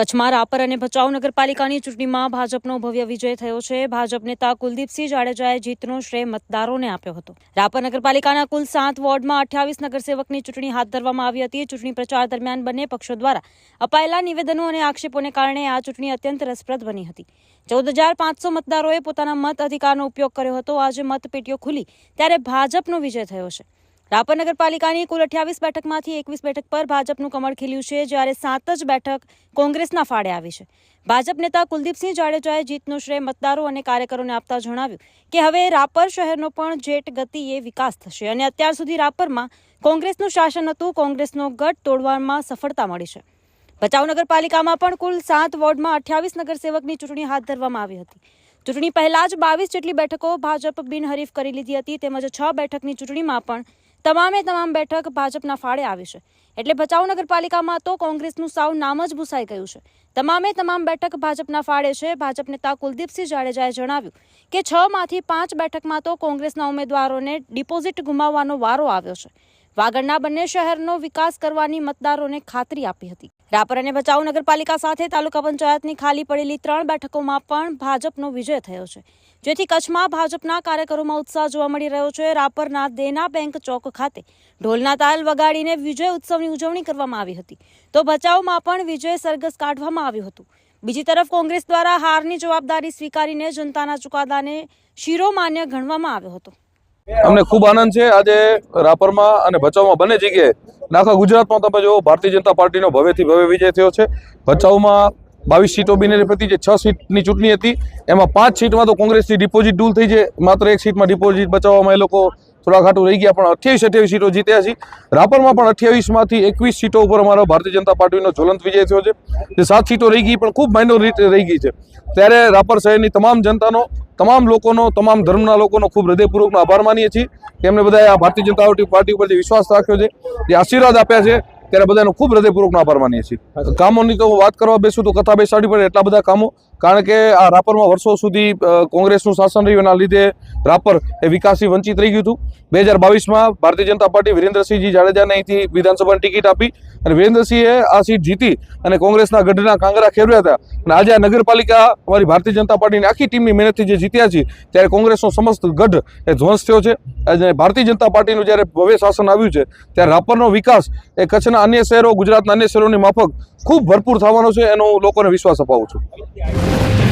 કચ્છમાં રાપર અને ભચાઉ નગરપાલિકાની ચૂંટણીમાં ભાજપનો ભવ્ય વિજય થયો છે. ભાજપ નેતા કુલદીપસિંહ જાડેજાએ જીતનો શ્રેય મતદારોને આપ્યો હતો. રાપર નગરપાલિકાના કુલ સાત વોર્ડમાં અઠ્યાવીસ નગરસેવકની ચૂંટણી હાથ ધરવામાં આવી હતી. ચૂંટણી પ્રચાર દરમિયાન બંને પક્ષો દ્વારા અપાયેલા નિવેદનો અને આક્ષેપોને કારણે આ ચૂંટણી અત્યંત રસપ્રદ બની હતી. ચૌદ હજાર પાંચસો મતદારોએ પોતાના મત અધિકારનો ઉપયોગ કર્યો હતો. આજે મતપેટીઓ ખુલી ત્યારે ભાજપનો વિજય થયો છે. રાપર નગરપાલિકાની કુલ અઠ્યાવીસ બેઠકમાંથી એકવીસ બેઠક પર ભાજપનું કમળ ખીલ્યું છે, જ્યારે સાત જ બેઠક કોંગ્રેસના ફાળે આવી છે. ભાજપ નેતા કુલદીપસિંહ જાડેજાએ જીતનો શ્રેય મતદારો અને કાર્યકરોને આપતા જણાવ્યું કે હવે રાપર શહેરનો પણ જેટ ગતિએ વિકાસ થશે અને અત્યાર સુધી રાપરમાં કોંગ્રેસનું શાસન હતું, કોંગ્રેસનો ગટ તોડવામાં સફળતા મળી છે. ભચાઉ નગરપાલિકામાં પણ કુલ સાત વોર્ડમાં અઠ્યાવીસ નગરસેવકની ચૂંટણી હાથ ધરવામાં આવી હતી. ચૂંટણી પહેલા જ બાવીસ જેટલી બેઠકો ભાજપ બિનહરીફ કરી લીધી હતી, તેમજ છ બેઠકની ચૂંટણીમાં પણ તમામે તમામ બેઠક ભાજપના ફાળે આવી છે. એટલે ભચાઉ નગરપાલિકામાં તો કોંગ્રેસનું સાવ નામ જ ભૂસાઈ ગયું છે. તમામે તમામ બેઠક ભાજપના ફાળે છે, ભાજપ નેતા કુલદીપસિંહ જાડેજાએ જણાવ્યું કે છ માંથી પાંચ બેઠકમાં તો કોંગ્રેસના ઉમેદવારોને ડિપોઝિટ ગુમાવવાનો વારો આવ્યો છે. વાગડના બંને શહેરનો વિકાસ કરવાની મતદારોને ખાતરી આપી હતી. રાપર અને ભચાઉ નગરપાલિકા સાથે તાલુકા પંચાયતની ખાલી પડેલી ત્રણ બેઠકોમાં પણ ભાજપનો વિજય થયો છે. જેથી કચ્છમાં ભાજપના કાર્યકરોમાં ઉત્સાહ જોવા મળી રહ્યો છે. રાપરના દેના બેંક ચોક ખાતે ઢોલના તાલ વગાડીને વિજય ઉત્સવની ઉજવણી કરવામાં આવી હતી. તો ભચાઉમાં પણ વિજય સરઘસ કાઢવામાં આવ્યું હતું. બીજી તરફ કોંગ્રેસ દ્વારા હારની જવાબદારી સ્વીકારીને જનતાના ચુકાદાને શિરોમાન્ય ગણવામાં આવ્યો હતો. અમને ખૂબ આનંદ છે. આજે રાપરમાં અને ભચાઉમાં બંને જગ્યાએ આખા ગુજરાતમાં તમે જો ભારતીય જનતા પાર્ટીનો ભવ્યથી ભવ્ય વિજય થયો છે. ભચાઉમાં બાવીસ સીટો બિનેરી હતી જે છ સીટની ચૂંટણી હતી, એમાં પાંચ સીટમાં તો કોંગ્રેસની ડિપોઝિટ ડૂલ થઈ છે. માત્ર એક સીટમાં ડિપોઝિટ બચાવવામાં એ લોકો થોડા ખાટું રહી ગયા, પણ અઠ્યાવીસ અઠ્યાવીસ સીટો જીત્યા છે. રાપરમાં પણ અઠ્યાવીસમાંથી એકવીસ સીટો ઉપર અમારો ભારતીય જનતા પાર્ટીનો જ્વલંત વિજય થયો છે. જે સાત સીટો રહી ગઈ, પણ ખૂબ માઇનોરિટી રહી ગઈ છે. ત્યારે રાપર શહેરની તમામ જનતાનો, તમામ લોકોનો, તમામ ધર્મના લોકોનો ખૂબ હૃદયપૂર્વકનો આભાર માનીએ છીએ. તેમણે બધાએ આ ભારતીય જનતા પાર્ટી ઉપર જે વિશ્વાસ રાખ્યો છે, જે આશીર્વાદ આપ્યા છે. ત્યારે બધાનો ખૂબ હૃદયપૂર્વકનો આભાર માનીએ છીએ. કામોની તો વાત કરવા બેસું તો કથા બેસાડી પડે એટલા બધા કામો. કારણ કે આ રાપરમાં વર્ષો સુધી કોંગ્રેસનું શાસન રહ્યું એના લીધે રાપર એ વિકાસથી વંચિત રહી ગયું હતું. બે હજાર બાવીસમાં ભારતીય જનતા પાર્ટી વિરેન્દ્રસિંહજી જાડેજાને અહીંથી વિધાનસભાની ટિકિટ આપી. અને વિરેન્દ્રસિંહે આ સીટ જીતી અને કોંગ્રેસના ગઢના કાંગરા ખેરવ્યા હતા. અને આજે આ નગરપાલિકા અમારી ભારતીય જનતા પાર્ટીની આખી ટીમની મહેનતથી જે જીત્યા છે, ત્યારે કોંગ્રેસનો સમસ્ત ગઢ એ ધ્વંસ થયો છે. અને ભારતીય જનતા પાર્ટીનું જ્યારે ભવ્ય શાસન આવ્યું છે, ત્યારે રાપરનો વિકાસ એ કચ્છના અન્ય શહેરો, ગુજરાતના અન્ય શહેરોની માફક ખૂબ ભરપૂર થવાનો છે, એનો લોકોને વિશ્વાસ અપાવું છું.